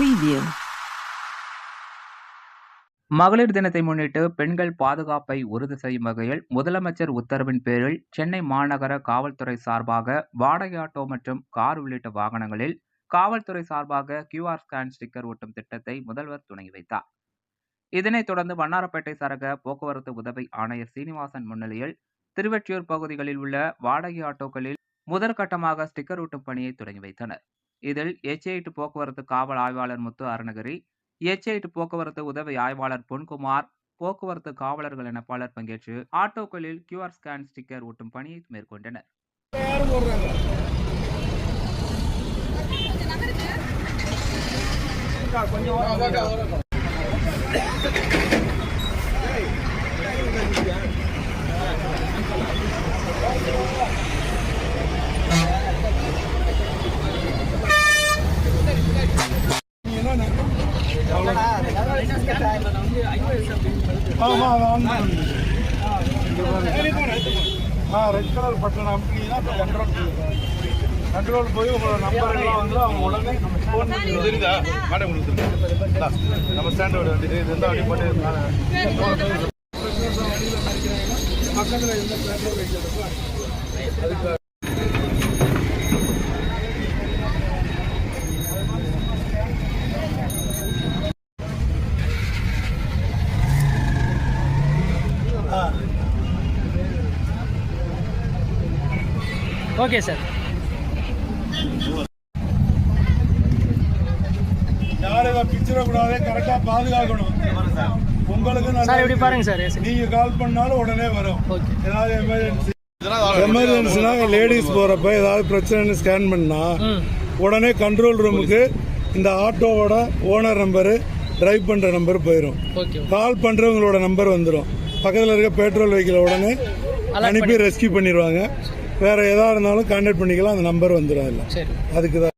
preview. மகளிர் தினத்தை முன்னிட்டு பெண்கள் பாதுகாப்பை உறுதி செய்யும் வகையில் முதலமைச்சர் உத்தரவின் பேரில் சென்னை மாநகர காவல்துறை சார்பாக வாடகை ஆட்டோ மற்றும் கார் உள்ளிட்ட வாகனங்களில் காவல்துறை சார்பாக கியூஆர் ஸ்கேன் ஸ்டிக்கர் ஒட்டும் திட்டத்தை முதல்வர் தொடங்கி வைத்தார் இதனைத் தொடர்ந்து வண்ணாரப்பேட்டை சரக போக்குவரத்து உதவி ஆணையர் சீனிவாசன் முன்னிலையில் திருவெற்றியூர் பகுதிகளில் உள்ள வாடகை ஆட்டோக்களில் முதற்கட்டமாக ஸ்டிக்கர் ஒட்டும் பணியை தொடங்கி வைத்தனர் இதில் எச்ஐட்டு போக்குவரத்து காவல் ஆய்வாளர் முத்து அருணகிரி எச்ஐட்டு போக்குவரத்து உதவி ஆய்வாளர் பொன்குமார் போக்குவரத்து காவலர்கள் என பலர் பங்கேற்று ஆட்டோக்களில் கியூஆர் ஸ்கேன் ஸ்டிக்கர் ஒட்டும் பணியை மேற்கொண்டனர். கொஞ்சம் ஆன் பண்ணுங்க. ஆ ரெட் கலர் பட்டன் அமுக்கினீங்கன்னா இப்போ கண்ட்ரோல் கண்ட்ரோல் போய் உங்களோட நம்பர் எல்லாம் வந்து அவங்க உடனே ஃபோன் பண்ணி தெரியுதா? மேடம் நம்ம ஸ்டாண்டோட வண்டி இது இருந்தால் போட்டு பக்கத்தில் எந்த பெட்ரோல் வைக்கிறப்போ அதுக்கு ஓகே சார். யாரும் இதை பிச்சிடக்கூடாது கரெக்டாக பாதுகாக்கணும். உங்களுக்கு சார் நல்லா இப்படி பாருங்க சார் நீங்க கால் பண்ணாலும் உடனே வரும். ஏதாவது எமர்ஜென்சி எமர்ஜென்சினா லேடிஸ் போறப்ப ஏதாவது பிரச்சனைன்னு ஸ்கேன் பண்ணா ம். உடனே கண்ட்ரோல் ரூமுக்கு இந்த ஆட்டோவோட ஓனர் நம்பரு டிரைவ் பண்ற நம்பர் போயிடும் கால் பண்றவங்களோட நம்பர் வந்துடும் பக்கத்தில் இருக்க பெட்ரோல் வெஹிக்கிளை உடனே அனுப்பி ரெஸ்கியூ பண்ணிடுவாங்க வேறு எதாக இருந்தாலும் கான்டாக்ட் பண்ணிக்கலாம் அந்த நம்பர் வந்துடும் அதில் அதுக்கு தான்